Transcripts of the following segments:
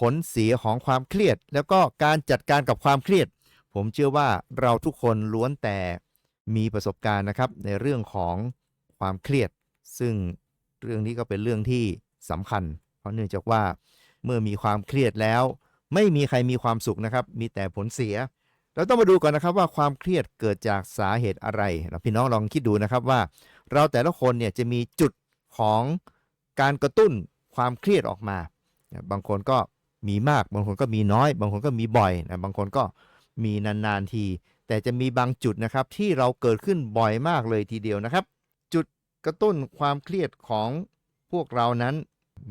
ผลเสียของความเครียด แล้วก็การจัดการกับความเครียด ผมเชื่อว่าเราทุกคนล้วนแต่มีประสบการณ์นะครับในเรื่องของความเครียด ซึ่งเรื่องนี้ก็เป็นเรื่องที่สำคัญ เพราะเนื่องจากว่าเมื่อมีความเครียดแล้ว ไม่มีใครมีความสุขนะครับ มีแต่ผลเสีย เราต้องมาดูก่อนนะครับว่าความเครียดเกิดจากสาเหตุอะไรพี่น้องลองคิดดูนะครับว่า เราแต่ละคนเนี่ยจะมีจุดของการกระตุ้นความเครียดออกมา บางคนก็ มีมาก บางคนก็มีน้อย บางคนก็มีบ่อยนะบางคนก็มีนานๆที แต่จะมีบางจุดนะครับที่เราเกิดขึ้นบ่อยมากเลยทีเดียวนะครับ จุดกระตุ้นความเครียดของพวกเรานั้น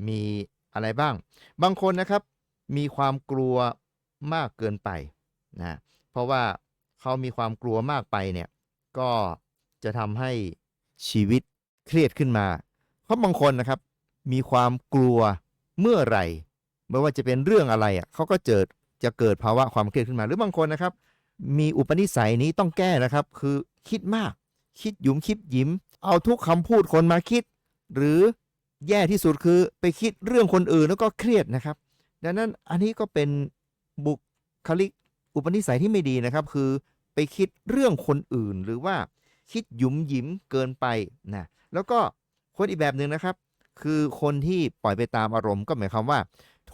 มีอะไรบ้าง บางคนนะครับมีความกลัวมากเกินไปนะเพราะว่าเขามีความกลัวมากไปเนี่ยก็จะทำให้ชีวิตเครียดขึ้นมา เพราะบางคนนะครับมีความกลัวเมื่อไหร่ ไม่ว่าจะเป็นเรื่องอะไรอะเขาก็เกิดจะเกิดภาวะความเครียดขึ้นมา หรือบางคนนะครับ มีอุปนิสัยนี้ต้องแก้นะครับ คือคิดมาก คิดหยุมคิดหยิม เอาทุกคำพูดคนมาคิด หรือแย่ที่สุดคือไปคิดเรื่องคนอื่นแล้วก็เครียดนะครับ ดังนั้นอันนี้ก็เป็นบุคลิกอุปนิสัยที่ไม่ดีนะครับ คือไปคิดเรื่องคนอื่น หรือว่าคิดหยุมหยิมเกินไปนะแล้วก็คนอีกแบบหนึ่งนะครับ คือคนที่ปล่อยไปตามอารมณ์ก็หมายความว่า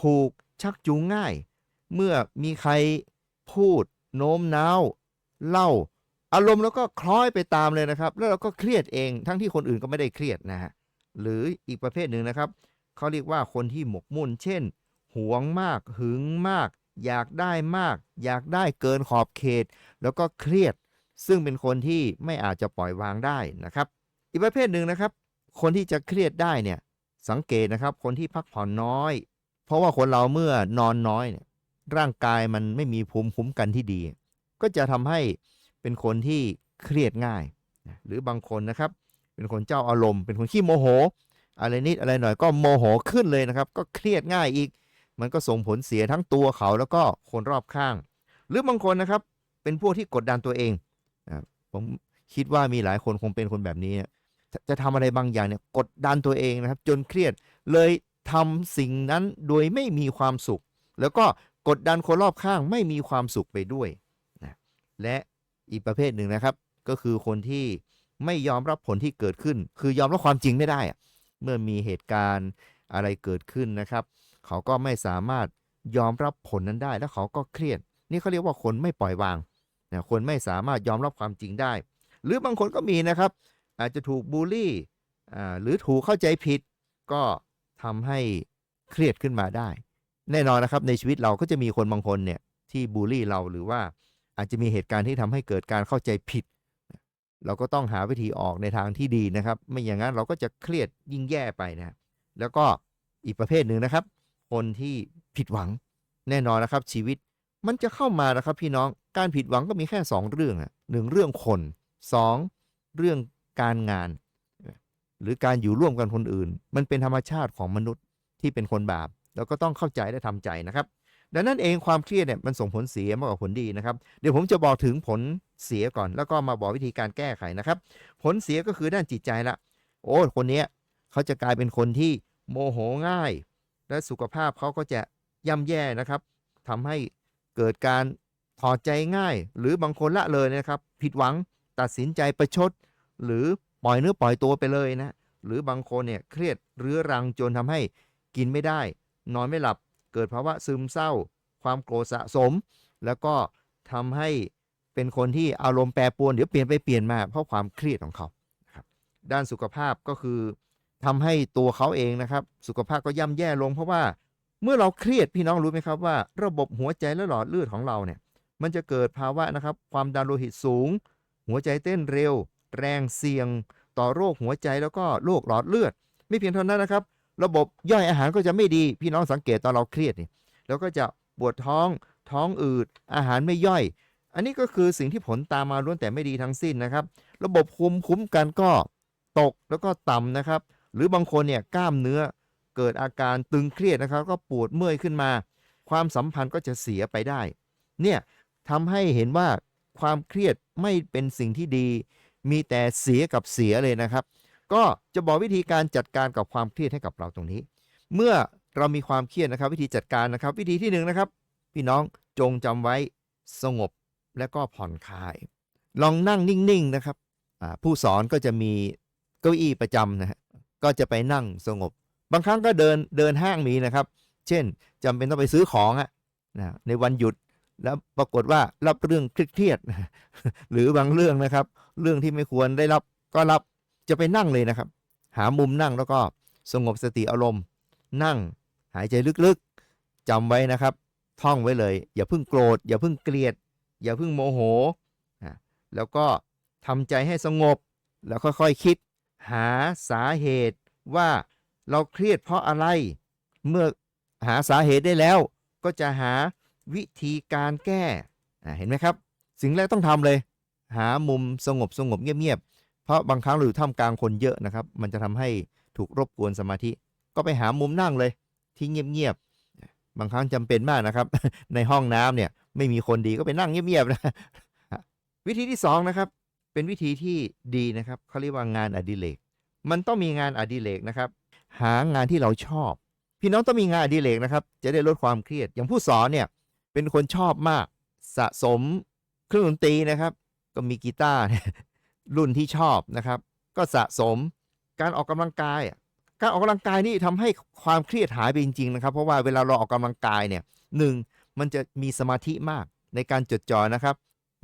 ถูกชักจูงง่าย เมื่อมีใครพูดโน้มน้าวเล่า อารมณ์แล้วก็คล้อยไปตามเลยนะครับ แล้วเราก็เครียดเองทั้งที่คนอื่นก็ไม่ได้เครียดนะฮะหรืออีกประเภทหนึ่งนะครับเขาเรียกว่าคนที่หมกมุ่น เช่น หวงมาก หึงมาก อยากได้มาก อยากได้เกินขอบเขต แล้วก็เครียด ซึ่งเป็นคนที่ไม่อาจจะปล่อยวางได้นะครับ อีกประเภทหนึ่งนะครับ คนที่จะเครียดได้เนี่ยสังเกตนะครับ คนที่พักผ่อนน้อย เพราะว่าคนเราเมื่อนอนน้อยเนี่ยร่างกายมันไม่มีภูมิคุ้มกันที่ดี ก็จะทำให้เป็นคนที่เครียดง่าย หรือบางคนนะครับ เป็นคนเจ้าอารมณ์ เป็นคนขี้โมโห อะไรนิดอะไรหน่อยก็โมโหขึ้นเลยนะครับ ก็เครียดง่ายอีก มันก็ส่งผลเสียทั้งตัวเขาแล้วก็คนรอบข้าง หรือบางคนนะครับ เป็นพวกที่กดดันตัวเองผมคิดว่ามีหลายคนคงเป็นคนแบบนี้ จะจะทำอะไรบางอย่างเนี่ยกดดันตัวเองนะครับ จนเครียดเลย ทำสิ่งนั้นโดยไม่มีความสุข แล้วก็กดดันคนรอบข้างไม่มีความสุขไปด้วยนะและอีกประเภทหนึ่งนะครับ ก็คือคนที่ไม่ยอมรับผลที่เกิดขึ้น คือยอมรับความจริงไม่ได้อะเมื่อมีเหตุการณ์อะไรเกิดขึ้นนะครับ เขาก็ไม่สามารถยอมรับผลนั้นได้ แล้วเขาก็เครียด นี่เขาเรียกว่าคนไม่ปล่อยวางนะคนไม่สามารถยอมรับความจริงได้ หรือบางคนก็มีนะครับ อาจจะถูกบูลลี่หรือถูกเข้าใจผิด ก็ ทำให้เครียดขึ้นมาได้ แน่นอนนะครับในชีวิตเราก็จะมีคนบางคนเนี่ยที่บูลลี่เราหรือว่าอาจจะมีเหตุการณ์ที่ทำให้เกิดการเข้าใจผิด เราก็ต้องหาวิธีออกในทางที่ดีนะครับ ไม่อย่างนั้นเราก็จะเครียดยิ่งแย่ไปนะแล้วก็อีกประเภทหนึ่งนะครับ คนที่ผิดหวังแน่นอนนะครับ ชีวิตมันจะเข้ามานะครับ พี่น้องการผิดหวังก็มีแค่ 2 เรื่องอะหนึ่งเรื่องคน 2 เรื่องการงาน หรือการอยู่ร่วมกันคนอื่น มันเป็นธรรมชาติของมนุษย์ที่เป็นคนบาป แล้วก็ต้องเข้าใจและทำใจนะครับ ดังนั้นเองความเครียดเนี่ยมันส่งผลเสียมากกว่าผลดีนะครับ เดี๋ยวผมจะบอกถึงผลเสียก่อน แล้วก็มาบอกวิธีการแก้ไขนะครับ ผลเสียก็คือด้านจิตใจละโอ้คนเนี้ยเขาจะกลายเป็นคนที่โมโหง่าย และสุขภาพเขาก็จะย่ำแย่นะครับทำให้เกิดการถอดใจง่าย หรือบางคนละเลยนะครับ ผิดหวังตัดสินใจประชด หรือ ปล่อยเนื้อปล่อยตัวไปเลยนะ หรือบางคนเนี่ยเครียดเรื้อรังจนทำให้กินไม่ได้ นอนไม่หลับ เกิดภาวะซึมเศร้า ความโกรธสะสม แล้วก็ทำให้เป็นคนที่อารมณ์แปรปรวนเดี๋ยวเปลี่ยนไปเปลี่ยนมาเพราะความเครียดของเขาครับด้านสุขภาพก็คือทำให้ตัวเขาเองนะครับ สุขภาพก็ย่ำแย่ลงเพราะว่าเมื่อเราเครียดพี่น้องรู้ไหมครับว่า ระบบหัวใจและหลอดเลือดของเราเนี่ยมันจะเกิดภาวะนะครับความดันโลหิตสูง หัวใจเต้นเร็ว แรงเสี่ยงต่อโรคหัวใจแล้วก็โรคหลอดเลือด ไม่เพียงเท่านั้นนะครับ ระบบย่อยอาหารก็จะไม่ดี พี่น้องสังเกตตอนเราเครียดนี่แล้วก็จะปวดท้องท้องอืด อาหารไม่ย่อย อันนี้ก็คือสิ่งที่ผลตามมาล้วนแต่ไม่ดีทั้งสิ้นนะครับ ระบบคุมคุ้มกันก็ตกแล้วก็ต่ำนะครับ หรือบางคนเนี่ยกล้ามเนื้อเกิดอาการตึงเครียดนะครับ ก็ปวดเมื่อยขึ้นมา ความสัมพันธ์ก็จะเสียไปได้ เนี่ยทำให้เห็นว่าความเครียดไม่เป็นสิ่งที่ดี มีแต่เสียกับเสียเลยนะครับ ก็จะบอกวิธีการจัดการกับความเครียดให้กับเราตรงนี้ เมื่อเรามีความเครียดนะครับ วิธีจัดการนะครับ วิธีที่หนึ่งนะครับ พี่น้องจงจำไว้สงบและก็ผ่อนคลาย ลองนั่งนิ่งๆนะครับผู้สอนก็จะมีเก้าอี้ประจำนะฮะก็จะไปนั่งสงบ บางครั้งก็เดินเดินห้างมีนะครับ เช่นจำเป็นต้องไปซื้อของอะนะในวันหยุด แล้วปรากฏว่ารับเรื่องเครียดหรือบางเรื่องนะครับ เรื่องที่ไม่ควรได้รับก็รับจะไปนั่งเลยนะครับ หามุมนั่งแล้วก็สงบสติอารมณ์ นั่งหายใจลึกๆจำไว้นะครับ ท่องไว้เลย อย่าเพิ่งโกรธ อย่าเพิ่งเกลียด อย่าเพิ่งโมโหแล้วก็ทำใจให้สงบแล้วค่อยๆคิด หาสาเหตุว่าเราเครียดเพราะอะไร เมื่อหาสาเหตุได้แล้ว ก็จะหา วิธีการแก้เห็นไหมครับ สิ่งแรกต้องทำเลย หามุมสงบสงบเงียบๆเพราะบางครั้งเราอยู่ท่ามกลางคนเยอะนะครับ มันจะทำให้ถูกรบกวนสมาธิ ก็ไปหามุมนั่งเลยที่เงียบๆบางครั้งจำเป็นมากนะครับ ในห้องน้ำเนี่ยไม่มีคนดีก็ไปนั่งเงียบๆนะวิธีที่สองนะครับเป็นวิธีที่ดีนะครับเขาเรียกว่างานอดิเรกมันต้องมีงานอดิเรกนะครับ หางานที่เราชอบ พี่น้องต้องมีงานอดิเรกนะครับ จะได้ลดความเครียดอย่างผู้สอนเนี่ย เป็นคนชอบมากสะสมเครื่องดนตรีนะครับ ก็มีกีตาร์รุ่นที่ชอบนะครับ ก็สะสมการออกกำลังกายการออกกำลังกายนี่ทำให้ความเครียดหายไปจริงๆนะครับ เพราะว่าเวลาเราออกกำลังกายเนี่ยหนึ่งมันจะมีสมาธิมากในการจดจ่อนะครับ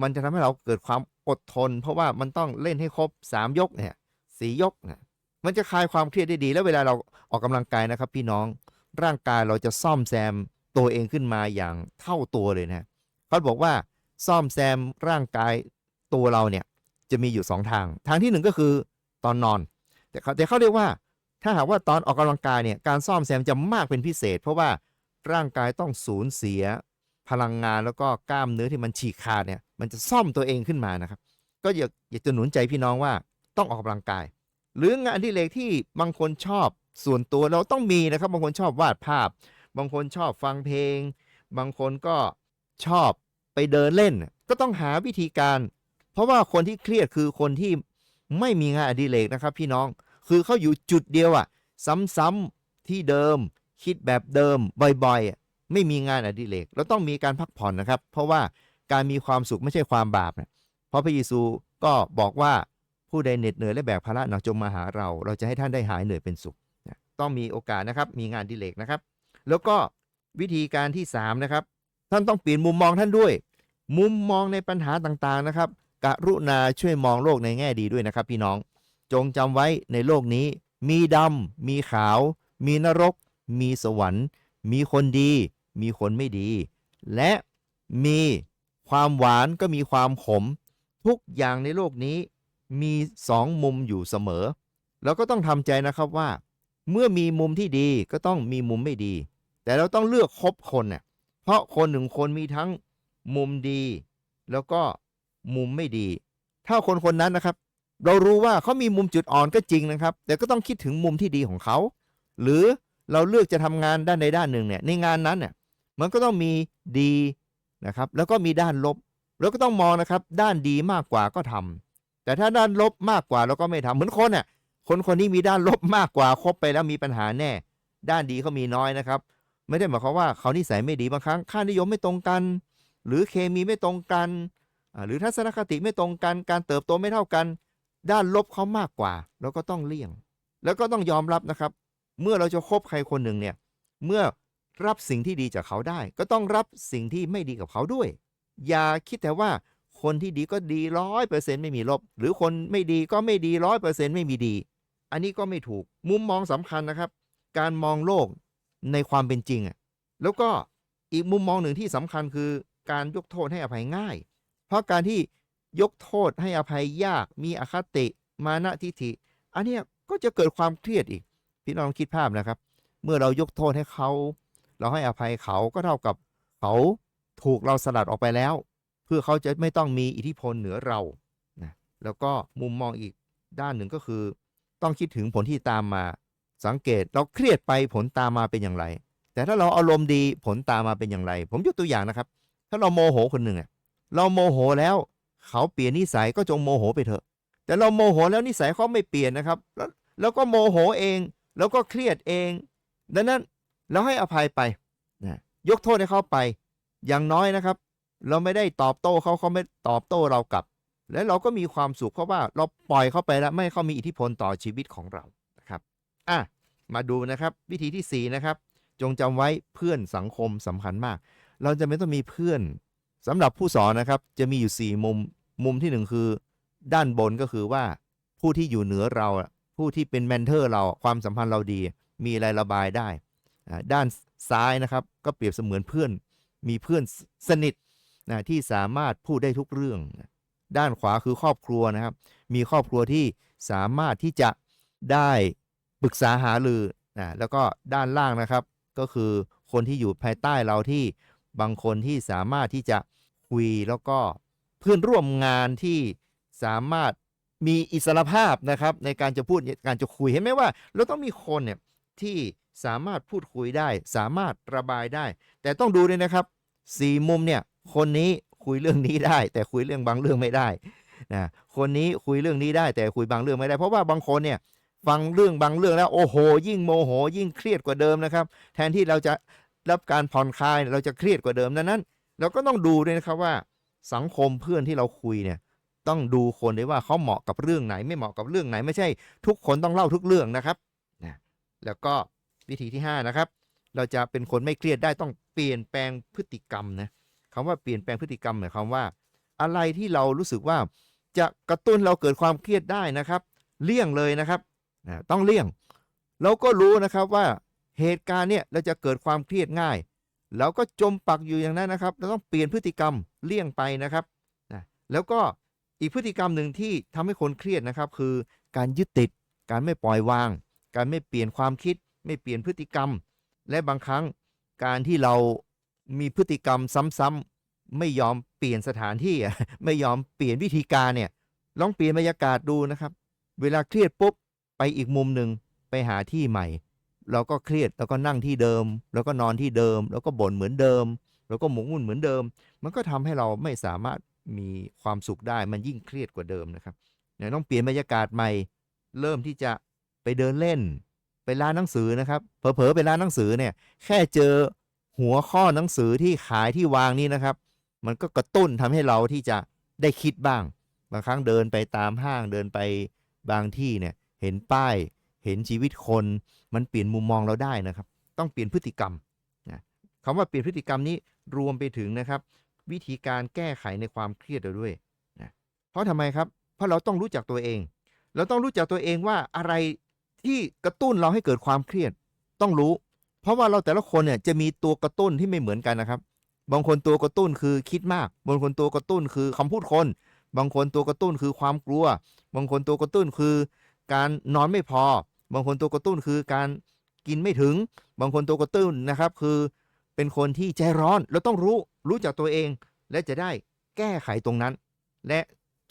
มันจะทำให้เราเกิดความอดทน เพราะว่ามันต้องเล่นให้ครบ 3 ยกเนี่ยสียกเนี่ยมันจะคลายความเครียดได้ดี แล้วเวลาเราออกกำลังกายนะครับ พี่น้องร่างกายเราจะซ่อมแซม ตัวเองขึ้นมาอย่างเท่าตัวเลยนะเขาบอกว่าซ่อมแซมร่างกายตัวเราเนี่ยจะมีอยู่ 2 ทาง ทางที่หนึ่งก็คือตอนนอน แต่เขาแต่เขาเรียกว่า ถ้าหากว่าตอนออกกำลังกายเนี่ยการซ่อมแซมจะมากเป็นพิเศษ เพราะว่าร่างกายต้องสูญเสียพลังงานแล้วก็กล้ามเนื้อที่มันฉีกขาดเนี่ยมันจะซ่อมตัวเองขึ้นมานะครับ ก็อยากอยากจะหนุนใจพี่น้องว่าต้องออกกำลังกาย หรืองานอดิเรกที่บางคนชอบส่วนตัวเราต้องมีนะครับบางคนชอบวาดภาพ บางคนชอบฟังเพลง บางคนก็ชอบไปเดินเล่น ก็ต้องหาวิธีการ เพราะว่าคนที่เครียดคือคนที่ไม่มีงานอดิเรกนะครับพี่น้อง คือเขาอยู่จุดเดียวอะซ้ำๆที่เดิม คิดแบบเดิมบ่อยๆอะไม่มีงานอดิเรกเราต้องมีการพักผ่อนนะครับ เพราะว่าการมีความสุขไม่ใช่ความบาปนะเพราะพระเยซูก็บอกว่าผู้ใดเหน็ดเหนื่อยและแบกภาระหนักจงมาหาเรา เราจะให้ท่านได้หายเหนื่อยเป็นสุข ต้องมีโอกาสนะครับ มีงานอดิเรกนะครับ แล้วก็วิธีการที่สามนะครับ ท่านต้องเปลี่ยนมุมมองท่านด้วย มุมมองในปัญหาต่างๆนะครับ กรุณาช่วยมองโลกในแง่ดีด้วยนะครับ พี่น้อง จงจำไว้ในโลกนี้ มีดำมีขาว มีนรก มีสวรรค์ มีคนดี มีคนไม่ดี และมีความหวานก็มีความขม ทุกอย่างในโลกนี้มีสองมุมอยู่เสมอเราก็ต้องทำใจนะครับว่า เมื่อมีมุมที่ดีก็ต้องมีมุมไม่ดี แต่เราต้องเลือกคบคนเน่ยเพราะคนหนึ่งคนมีทั้งมุมดี แล้วก็มุมไม่ดี ถ้าคนคนนั้นนะครับ เรารู้ว่าเขามีมุมจุดอ่อนก็จริงนะครับ แต่ก็ต้องคิดถึงมุมที่ดีของเขา หรือเราเลือกจะทำงานด้านใดด้านหนึ่งเนี่ยในงานนั้นเนี่ยมันก็ต้องมีดีนะครับ แล้วก็มีด้านลบเราก็ต้องมองนะครับ ด้านดีมากกว่าก็ทำแต่ถ้าด้านลบมากกว่าเราก็ไม่ทำเหมือนคนเนี่ยคนคนนี้มีด้านลบมากกว่าคบไปแล้วมีปัญหาแน่ ด้านดีเขามีน้อยนะครับ ไม่ได้หมายความว่าเขานิสัยไม่ดีบางครั้งค่านิยมไม่ตรงกัน หรือเคมีไม่ตรงกัน หรือทัศนคติไม่ตรงกัน การเติบโตไม่เท่ากัน ด้านลบเขามากกว่าเราก็ต้องเลี่ยง แล้วก็ต้องยอมรับนะครับ เมื่อเราจะคบใครคนหนึ่งเนี่ยเมื่อรับสิ่งที่ดีจากเขาได้ ก็ต้องรับสิ่งที่ไม่ดีกับเขาด้วย อย่าคิดแต่ว่าคนที่ดีก็ดีร้อยเปอร์เซ็นต์ไม่มีลบ หรือคนไม่ดีก็ไม่ดีร้อยเปอร์เซ็นต์ไม่มีดี อันนี้ก็ไม่ถูกมุมมองสำคัญนะครับ การมองโลก ในความเป็นจริงอะแล้วก็อีกมุมมองหนึ่งที่สำคัญคือการยกโทษให้อภัยง่าย เพราะการที่ยกโทษให้อภัยยากมีอคติมานะทิฐิ อันนี้ก็จะเกิดความเครียดอีก พี่น้องคิดภาพนะครับ เมื่อเรายกโทษให้เขา เราให้อภัยเขาก็เท่ากับเขาถูกเราสลัดออกไปแล้ว เพื่อเขาจะไม่ต้องมีอิทธิพลเหนือเรานะแล้วก็มุมมองอีกด้านหนึ่งก็คือ ต้องคิดถึงผลที่ตามมา สังเกตเราเครียดไปผลตามมาเป็นอย่างไร แต่ถ้าเราอารมณ์ดีผลตามมาเป็นอย่างไร ผมยกตัวอย่างนะครับ ถ้าเราโมโหคนหนึ่งเราโมโหแล้วเขาเปลี่ยนนิสัยก็จงโมโหไปเถอะ แต่เราโมโหแล้วนิสัยเขาไม่เปลี่ยนนะครับ แล้วแล้วก็โมโหเอง แล้วก็เครียดเอง ดังนั้นแล้วให้อภัยไปนะยกโทษให้เขาไป อย่างน้อยนะครับ เราไม่ได้ตอบโต้เขาเขาไม่ตอบโต้เรากลับ และเราก็มีความสุขเพราะว่าเราปล่อยเขาไปแล้วไม่ให้เขามีอิทธิพลต่อชีวิตของเรา อะมาดูนะครับวิธีที่สี่นะครับ จงจำไว้เพื่อนสังคมสำคัญมาก เราจะไม่ต้องมีเพื่อนสำหรับผู้สอนนะครับ จะมีอยู่ 4 มุมมุมที่หนึ่งคือ ด้านบนก็คือว่าผู้ที่อยู่เหนือเรา ผู้ที่เป็นเมนเทอร์เราความสัมพันธ์เราดี มีอะไรระบายได้ ด้านซ้ายนะครับ ก็เปรียบเสมือนเพื่อน มีเพื่อนสนิทนะที่สามารถพูดได้ทุกเรื่อง ด้านขวาคือครอบครัวนะครับ มีครอบครัวที่สามารถที่จะได้ ปรึกษาหารือนะแล้วก็ด้านล่างนะครับ ก็คือคนที่อยู่ภายใต้เราที่บางคนที่สามารถที่จะคุยแล้วก็เพื่อนร่วมงานที่สามารถมีอิสรภาพนะครับในการจะพูดการจะคุยเห็นไหมว่า เราต้องมีคนเนี่ยที่สามารถพูดคุยได้ สามารถระบายได้ แต่ต้องดูด้วยนะครับสี่มุมเนี่ยคนนี้คุยเรื่องนี้ได้ แต่คุยเรื่องบางเรื่องไม่ได้นะคนนี้คุยเรื่องนี้ได้แต่คุยบางเรื่องไม่ได้ เพราะว่าบางคนเนี่ย ฟังเรื่องบางเรื่องแล้วโอ้โห ยิ่งโมโห ยิ่งเครียดกว่าเดิมนะครับ แทนที่เราจะรับการผ่อนคลายเราจะเครียดกว่าเดิมดังนั้น เราก็ต้องดูด้วยนะครับว่า สังคมเพื่อนที่เราคุยเนี่ยต้องดูคนด้วยว่าเขาเหมาะกับเรื่องไหน ไม่เหมาะกับเรื่องไหน ไม่ใช่ ทุกคนต้องเล่าทุกเรื่องนะครับนะแล้วก็วิธีที่ห้านะครับ เราจะเป็นคนไม่เครียดได้ต้องเปลี่ยนแปลงพฤติกรรมนะคำว่าเปลี่ยนแปลงพฤติกรรมหมายความว่า อะไรที่เรารู้สึกว่าจะกระตุ้นเราเกิดความเครียดได้นะครับ เลี่ยงเลยนะครับ นะต้องเลี่ยง เราก็รู้นะครับว่าเหตุการณ์เนี่ยเราจะเกิดความเครียดง่ายเราก็จมปักอยู่อย่างนั้นนะครับเราต้องเปลี่ยนพฤติกรรมเลี่ยงไปนะครับนะแล้วก็อีกพฤติกรรมหนึ่งที่ทำให้คนเครียดนะครับ คือการยึดติด การไม่ปล่อยวาง การไม่เปลี่ยนความคิด ไม่เปลี่ยนพฤติกรรม และบางครั้งการที่เรามีพฤติกรรมซ้ำๆไม่ยอมเปลี่ยนสถานที่ไม่ยอมเปลี่ยนวิธีการเนี่ยลองเปลี่ยนบรรยากาศดูนะครับ เวลาเครียดปุ๊บ ไปอีกมุมหนึ่งไปหาที่ใหม่ เราก็เครียดแล้วก็นั่งที่เดิม แล้วก็นอนที่เดิม แล้วก็บ่นเหมือนเดิม แล้วก็หมกมุ่นเหมือนเดิม มันก็ทำให้เราไม่สามารถมีความสุขได้มันยิ่งเครียดกว่าเดิมนะครับเนี่ยต้องเปลี่ยนบรรยากาศใหม่ เริ่มที่จะไปเดินเล่น ไปร้านหนังสือนะครับเผลอๆไปร้านหนังสือเนี่ยแค่เจอหัวข้อหนังสือที่ขายที่วางนี่นะครับ มันก็กระตุ้นทำให้เราที่จะได้คิดบ้าง บางครั้งเดินไปตามห้างเดินไปบางที่เนี่ย เห็นป้าย เห็นชีวิตคน มันเปลี่ยนมุมมองเราได้นะครับ ต้องเปลี่ยนพฤติกรรมนะคำว่าเปลี่ยนพฤติกรรมนี้รวมไปถึงนะครับ วิธีการแก้ไขในความเครียดเราด้วยนะเพราะทำไมครับ เพราะเราต้องรู้จักตัวเอง เราต้องรู้จักตัวเองว่าอะไรที่กระตุ้นเราให้เกิดความเครียด ต้องรู้ เพราะว่าเราแต่ละคนเนี่ยจะมีตัวกระตุ้นที่ไม่เหมือนกันนะครับ บางคนตัวกระตุ้นคือคิดมาก บางคนตัวกระตุ้นคือคำพูดคน บางคนตัวกระตุ้นคือความกลัว บางคนตัวกระตุ้นคือ การนอนไม่พอ บางคนตัวกระตุ้นคือการกินไม่ถึง บางคนตัวกระตุ้นนะครับคือเป็นคนที่ใจร้อนเราต้องรู้รู้จักตัวเอง และจะได้แก้ไขตรงนั้น และ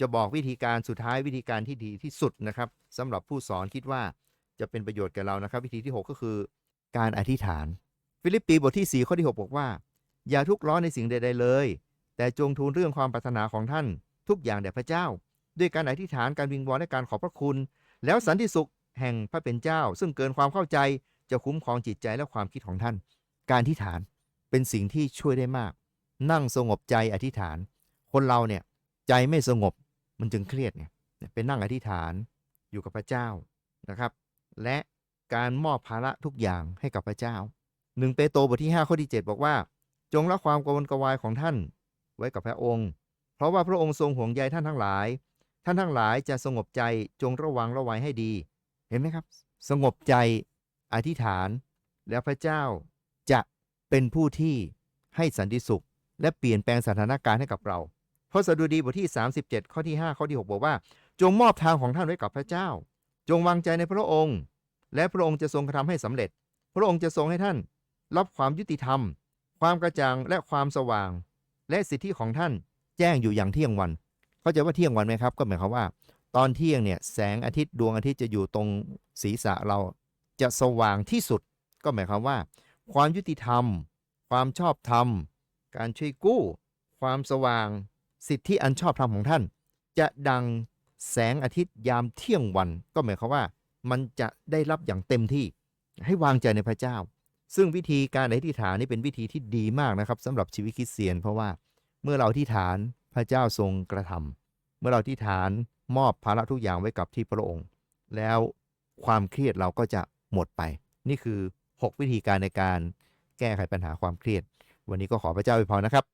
จะบอกวิธีการสุดท้ายวิธีการที่ดีที่สุดนะครับสำหรับผู้สอนคิดว่าจะเป็นประโยชน์แก่เรานะครับ วิธีที่ 6 ก็คือ การอธิษฐาน ฟิลิปปีบทที่ 4 ข้อที่ 6 บอกว่า อย่าทุกข์ร้อนในสิ่งใด ๆ เลย แต่จงทูลเรื่องความปรารถนาของท่าน ทุกอย่างแด่พระเจ้า ด้วยการอธิษฐานการวิงวอนและการขอบพระคุณ แล้วสันติสุขแห่งพระเป็นเจ้า ซึ่งเกินความเข้าใจจะคุ้มครองจิตใจและความคิดของท่าน การอธิษฐานเป็นสิ่งที่ช่วยได้มาก นั่งสงบใจอธิษฐาน คนเราเนี่ยใจไม่สงบมันจึงเครียดเนี่ยไปนั่งอธิษฐานอยู่กับพระเจ้านะครับ และการมอบภาระทุกอย่างให้กับพระเจ้าหนึ่งเปโตรบทที่5ข้อที่7บอกว่า จงละความกวลกวายของท่านไว้กับพระองค์ เพราะว่าพระองค์ทรงห่วงใยท่านทั้งหลาย ท่านทั้งหลายจะสงบใจจงระวังระวัยให้ดี เห็นไหมครับ สงบใจอธิษฐาน แล้วพระเจ้าจะเป็นผู้ที่ให้สันติสุข และเปลี่ยนแปลงสถานการณ์ให้กับเราเพราะสดุดีบทที่ 37 ข้อที่ 5 ข้อที่ 6 บอกว่า จงมอบทางของท่านไว้กับพระเจ้า จงวางใจในพระองค์ และพระองค์จะทรงกระทำให้สำเร็จ พระองค์จะทรงให้ท่าน รับความยุติธรรม ความกระจ่างและความสว่าง และสิทธิของท่านแจ้งอยู่อย่างเที่ยงวัน เข้าใจว่าเที่ยงวันไหมครับ ก็หมายความว่า ตอนเที่ยงเนี่ยแสงอาทิตย์ดวงอาทิตย์จะอยู่ตรงศีรษะเราจะสว่างที่สุด ก็หมายความว่า ความยุติธรรม ความชอบธรรม การช่วยกู้ ความสว่าง สิทธิอันชอบธรรมของท่าน จะดังแสงอาทิตย์ยามเที่ยงวัน ก็หมายความว่า มันจะได้รับอย่างเต็มที่ ให้วางใจในพระเจ้า ซึ่งวิธีการอธิษฐานนี่เป็นวิธีที่ดีมากนะครับสำหรับชีวิตคริสเตียน เพราะว่าเมื่อเราอธิษฐาน พระเจ้าทรงกระทำเมื่อเราที่ฐานมอบภาระทุกอย่างไว้กับที่พระองค์ แล้วความเครียดเราก็จะหมดไป นี่คือ 6 วิธีการในการแก้ไขปัญหาความเครียด วันนี้ก็ขอพระเจ้าอวยพรนะครับ